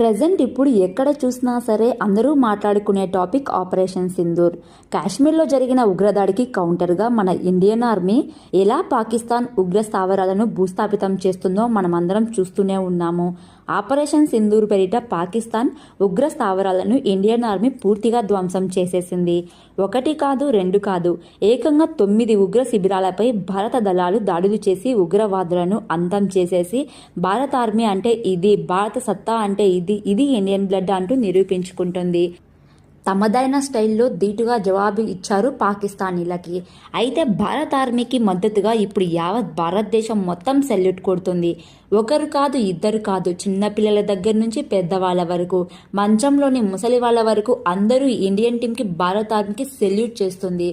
Present ఇప్పుడు ఎక్కడ చూసినా సరే అందరూ మాట్లాడుకునే టాపిక్ ఆపరేషన్ సింధూర్. కాశ్మీర్లో జరిగిన ఉగ్రదాడికి కౌంటర్గా మన ఇండియన్ ఆర్మీ ఎలా పాకిస్తాన్ ఉగ్ర స్థావరాలను భూస్థాపితం చేస్తుందో మనమందరం చూస్తూనే ఉన్నాము. ఆపరేషన్ సింధూర్ పేరిట పాకిస్తాన్ ఉగ్ర స్థావరాలను ఇండియన్ ఆర్మీ పూర్తిగా ధ్వంసం చేసేసింది. ఒకటి కాదు రెండు కాదు ఏకంగా తొమ్మిది ఉగ్ర శిబిరాలపై భారత దళాలు దాడులు చేసి ఉగ్రవాదులను అంతం చేసేసి భారత ఆర్మీ అంటే ఇది భారత సత్తా అంటే ఇది ఇది ఇండియన్ బ్లడ్ అంటూ నిరూపించుకుంటుంది. తమదైన స్టైల్లో ధీటుగా జవాబు ఇచ్చారు పాకిస్తానీలకి. అయితే భారత ఆర్మీకి మద్దతుగా ఇప్పుడు యావత్ భారతదేశం మొత్తం సెల్యూట్ కొడుతుంది. ఒకరు కాదు ఇద్దరు కాదు చిన్నపిల్లల దగ్గర నుంచి పెద్దవాళ్ళ వరకు మంచంలోని ముసలి వాళ్ళ వరకు అందరూ ఇండియన్ టీంకి భారత ఆర్మీకి సెల్యూట్ చేస్తుంది.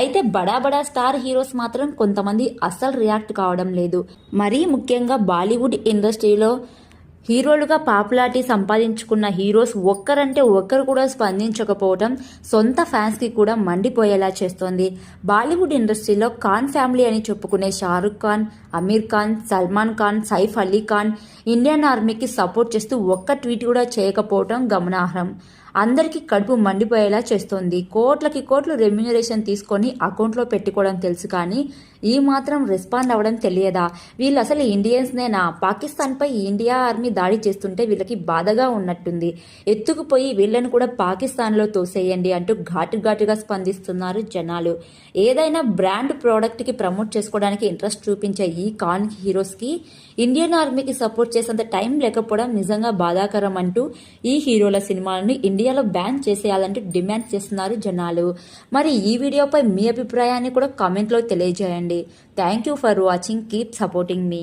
అయితే బడా బడా స్టార్ హీరోస్ మాత్రం కొంతమంది అస్సలు రియాక్ట్ కావడం లేదు. మరీ ముఖ్యంగా బాలీవుడ్ ఇండస్ట్రీలో హీరోలుగా పాపులారిటీ సంపాదించుకున్న హీరోస్ ఒక్కరంటే ఒక్కరు కూడా స్పందించకపోవడం సొంత ఫ్యాన్స్కి కూడా మండిపోయేలా చేస్తోంది. బాలీవుడ్ ఇండస్ట్రీలో ఖాన్ ఫ్యామిలీ అని చెప్పుకునే షారుఖ్ ఖాన్ అమీర్ ఖాన్ సల్మాన్ ఖాన్ సైఫ్ అలీ ఖాన్ ఇండియన్ ఆర్మీకి సపోర్ట్ చేస్తూ ఒక్క ట్వీట్ కూడా చేయకపోవడం గమనార్హం. అందరికీ కడుపు మండిపోయేలా చేస్తోంది. కోట్లకి కోట్లు రెమ్యునరేషన్ తీసుకొని అకౌంట్లో పెట్టుకోవడం తెలుసు కానీ ఈ మాత్రం రెస్పాండ్ అవ్వడం తెలియదా? వీళ్ళు అసలు ఇండియన్స్నేనా? పాకిస్తాన్పై ఇండియా ఆర్మీ దాడి చేస్తుంటే వీళ్ళకి బాధగా ఉన్నట్టుంది. ఎత్తుకుపోయి వీళ్ళని కూడా పాకిస్తాన్లో తోసేయండి అంటూ ఘాటు ఘాటుగా స్పందిస్తున్నారు జనాలు. ఏదైనా బ్రాండ్ ప్రోడక్ట్కి ప్రమోట్ చేసుకోవడానికి ఇంట్రెస్ట్ చూపించే ఈ కాన్ హీరోస్కి ఇండియన్ ఆర్మీకి సపోర్ట్ చేసేంత టైం లేకపోవడం నిజంగా బాధాకరం అంటూ ఈ హీరోల సినిమాలను ఇండియాలో బ్యాన్ చేసేయాలంటూ డిమాండ్ చేస్తున్నారు జనాలు. మరి ఈ వీడియోపై మీ అభిప్రాయాన్ని కూడా కామెంట్లో తెలియజేయండి. Thank you for watching. Keep supporting me.